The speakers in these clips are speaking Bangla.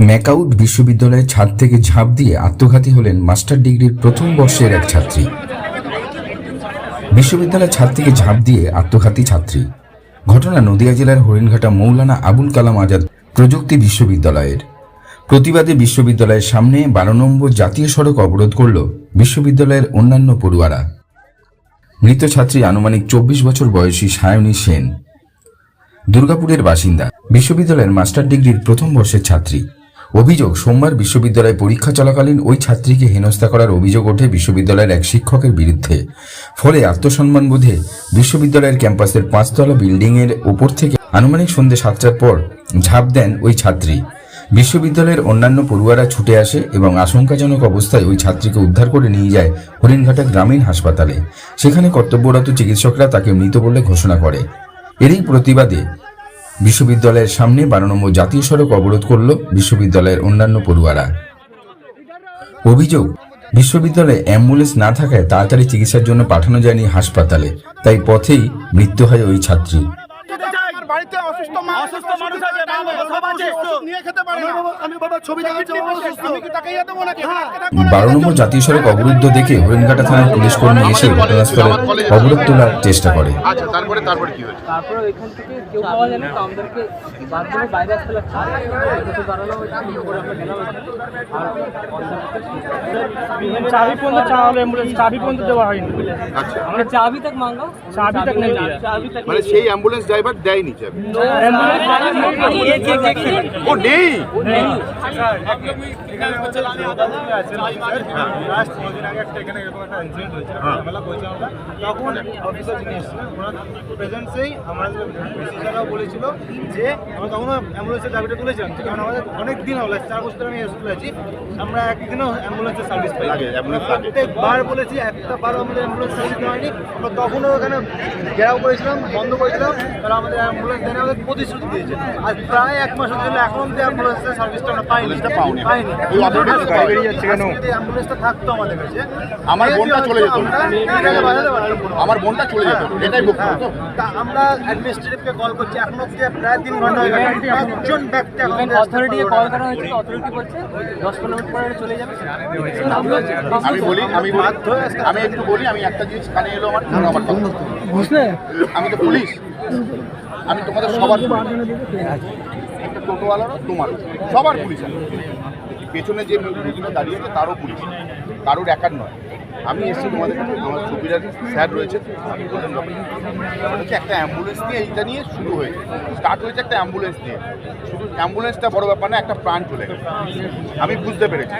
ম্যাকাউট বিশ্ববিদ্যালয়ের ছাদ থেকে ঝাঁপ দিয়ে আত্মঘাতী হলেন মাস্টার ডিগ্রির প্রথম বর্ষের এক ছাত্রী। বিশ্ববিদ্যালয়ের ছাদ থেকে ঝাঁপ দিয়ে আত্মঘাতী ছাত্রী। ঘটনা নদিয়া জেলার হরিণঘাটা মৌলানা আবুল কালাম আজাদ প্রযুক্তি বিশ্ববিদ্যালয়ের। প্রতিবাদে বিশ্ববিদ্যালয়ের সামনে বারো নম্বর জাতীয় সড়ক অবরোধ করল বিশ্ববিদ্যালয়ের অন্যান্য পড়ুয়ারা। মৃত ছাত্রী আনুমানিক চব্বিশ বছর বয়সী সায়নী সেন। দুর্গাপুরের বাসিন্দা। বিশ্ববিদ্যালয়ের মাস্টার ডিগ্রির প্রথম বর্ষের ছাত্রী। অভিযোগ, সোমবার বিশ্ববিদ্যালয়ে পরীক্ষা চলাকালীন ওই ছাত্রীকে হেনস্থা করার অভিযোগ ওঠে বিশ্ববিদ্যালয়ের এক শিক্ষকের বিরুদ্ধে। ফলে আত্মসম্মান বোধে বিশ্ববিদ্যালয়ের ক্যাম্পাসের পাঁচতলা বিল্ডিংয়ের ওপর থেকে আনুমানিক সন্ধ্যে সাতটার পর ঝাঁপ দেন ওই ছাত্রী। বিশ্ববিদ্যালয়ের অন্যান্য পড়ুয়ারা ছুটে আসে এবং আশঙ্কাজনক অবস্থায় ওই ছাত্রীকে উদ্ধার করে নিয়ে যায় হরিণঘাটা গ্রামীণ হাসপাতালে। সেখানে কর্তব্যরত চিকিৎসকরা তাকে মৃত বলে ঘোষণা করে। এরই প্রতিবাদে বিশ্ববিদ্যালয়ের সামনে বারো নম্বর জাতীয় সড়ক অবরোধ করল বিশ্ববিদ্যালয়ের অন্যান্য পড়ুয়ারা। অভিযোগ, বিশ্ববিদ্যালয়ে অ্যাম্বুলেন্স না থাকায় তাড়াতাড়ি চিকিৎসার জন্য পাঠানো যায়নি হাসপাতালে, তাই পথেই মৃত্যু হয় ওই ছাত্রী। বাড়িতে অসুস্থ অসুস্থ মানুষ আছে নিয়ে খেতে হ্যাঁ। বারো নম্বর জাতীয় সড়ক অবরুদ্ধ দেখে হরিণঘাটা থানার পুলিশ কর্মী এসে ঘটনাস্থলে অবরোধ তোলার চেষ্টা করে। চাবি পর্যন্ত অ্যাম্বুলেন্স চাবি দেওয়া হয়নি। মাঙ্গা চাবি তক নেই। চাবি তক মানে সেই অ্যাম্বুলেন্স ড্রাইভার দেয়নি? চাবি एम्बुलेंस ও নেই লাস্ট কদিন আগে একটা এখানে এরকম একটা ইনসিডেন্ট হয়েছে ঝামেলা করেছিলাম আমরা তখন অফিসার যিনি এসেছিলেন ওনার প্রেজেন্সেই আমাদের বিসিসারাও বলেছিল যে আমরা তখনও অ্যাম্বুলেন্সের চাবিটা তুলেছিলাম ঠিক কারণ আমাদের অনেক দিন হলো চার বছর ধরে আমি স্কুলে আছি আমরা একদিনও অ্যাম্বুলেন্সের সার্ভিস পাই লাগে, ambulance লাগে। প্রত্যেকবার বলেছি একটা বারও আমাদের অ্যাম্বুলেন্স সার্ভিস দেওয়া হয়নি আমরা তখনও ওখানে ঘেরাও করেছিলাম বন্ধ করেছিলাম তারা আমাদের অ্যাম্বুলেন্স দেনে আমাদের প্রতিশ্রুতি দিয়েছে। আর প্রায় এক মাসের জন্য এখন অব্দি অ্যাম্বুলেন্সের সার্ভিসটা আমরা পাইনি। অ্যাম্বুলেন্সটা। পাইনি। থাকতো আমাদের কাছে আমার বোনটা চলে যেত। আমরা বোনটা চলে যেত। এটাই বক্তব্য। তা আমরা অ্যাডমিনিস্ট্রেটিভকে কল করছি। এখন অব্দি প্রায় তিন ঘণ্টা হয়ে গেছে। পাঁচজন ব্যক্তি এখন অব্দি আসতে অথরিটি পারল কল করা হয়েছিল। অথরিটি বলছে দশ পনেরো মিনিট পরে চলে যাবে। আমি বলি আমি একটু বলি আমি একটা জিনিস কানে এলো আমার আমার আমি তো পুলিশ। আমি তোমাদের সবার। একটা টোটোওয়ালারও তোমার সবার পুলিশ পেছনে যে রুগীটা দাঁড়িয়েছে, তারও পুলিশ। কারোর একার নয়। আমি এসেছি তোমাদের কাছে আমার সুবিধার স্যার রয়েছে। হচ্ছে একটা অ্যাম্বুলেন্স নিয়ে এইটা নিয়ে শুরু হয়েছে। স্টার্ট হয়েছে একটা অ্যাম্বুলেন্স নিয়ে। শুধু অ্যাম্বুলেন্সটা বড় ব্যাপার না, একটা প্রাণ চলে গেছে। আমি বুঝতে পেরেছি।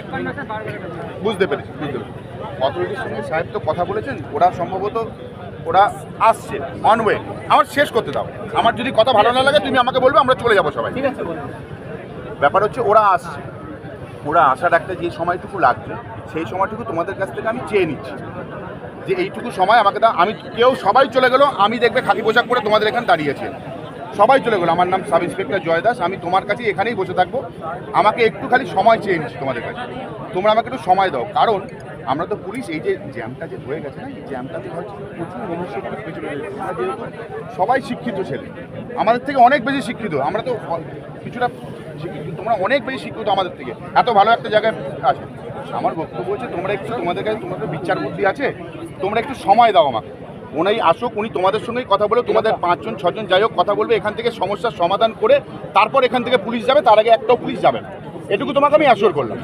বুঝতে পেরেছি বুঝতে পেরেছি। অথরিটির সঙ্গে সাহেব তো কথা বলেছেন। ওরা সম্ভবত ওরা আসছে অন ওয়ে আমার শেষ করতে দাও। আমার যদি কথা ভালো না লাগে তুমি আমাকে বলবে আমরা চলে যাব সবাই। ব্যাপার হচ্ছে ওরা আসছে। ওরা আসার একটা যে সময়টুকু লাগবে সেই সময়টুকু তোমাদের কাছ থেকে আমি চেয়ে নিচ্ছি। যে এইটুকু সময় আমাকে দাও। আমি কেউ সবাই চলে গেলো আমি দেখবে খাকি পোশাক পরে তোমাদের এখানে দাঁড়িয়েছে সবাই চলে গেলো। আমার নাম সাব ইন্সপেক্টর জয় দাস। আমি তোমার কাছে এখানেই বসে থাকব। আমাকে একটু খালি সময় চেয়ে নিচ্ছি তোমাদের কাছে। তোমরা আমাকে একটু সময় দাও। কারণ আমরা তো পুলিশ এই যে জ্যামটা যে হয়ে গেছে না এই জ্যামটাতে হচ্ছে প্রচুর পেছনে যেহেতু সবাই শিক্ষিত ছেলে আমাদের থেকে অনেক বেশি শিক্ষিত। আমরা তো কিছুটা তোমরা অনেক বেশি শিক্ষিত আমাদের থেকে। এত ভালো একটা জায়গায় আছে। আমার বক্তব্য হচ্ছে তোমরা একটু তোমাদের কাছে তোমাদের বিচার বুদ্ধি আছে তোমরা একটু সময় দাও আমাকে। ওনাই আসুক উনি তোমাদের সঙ্গেই কথা বলে তোমাদের পাঁচজন ছজন যাই হোক কথা বলবে এখান থেকে সমস্যার সমাধান করে তারপর এখান থেকে পুলিশ যাবে তার আগে একটাও পুলিশ যাবে না। এটুকু তোমাকে আমি অ্যাসিওর করলাম।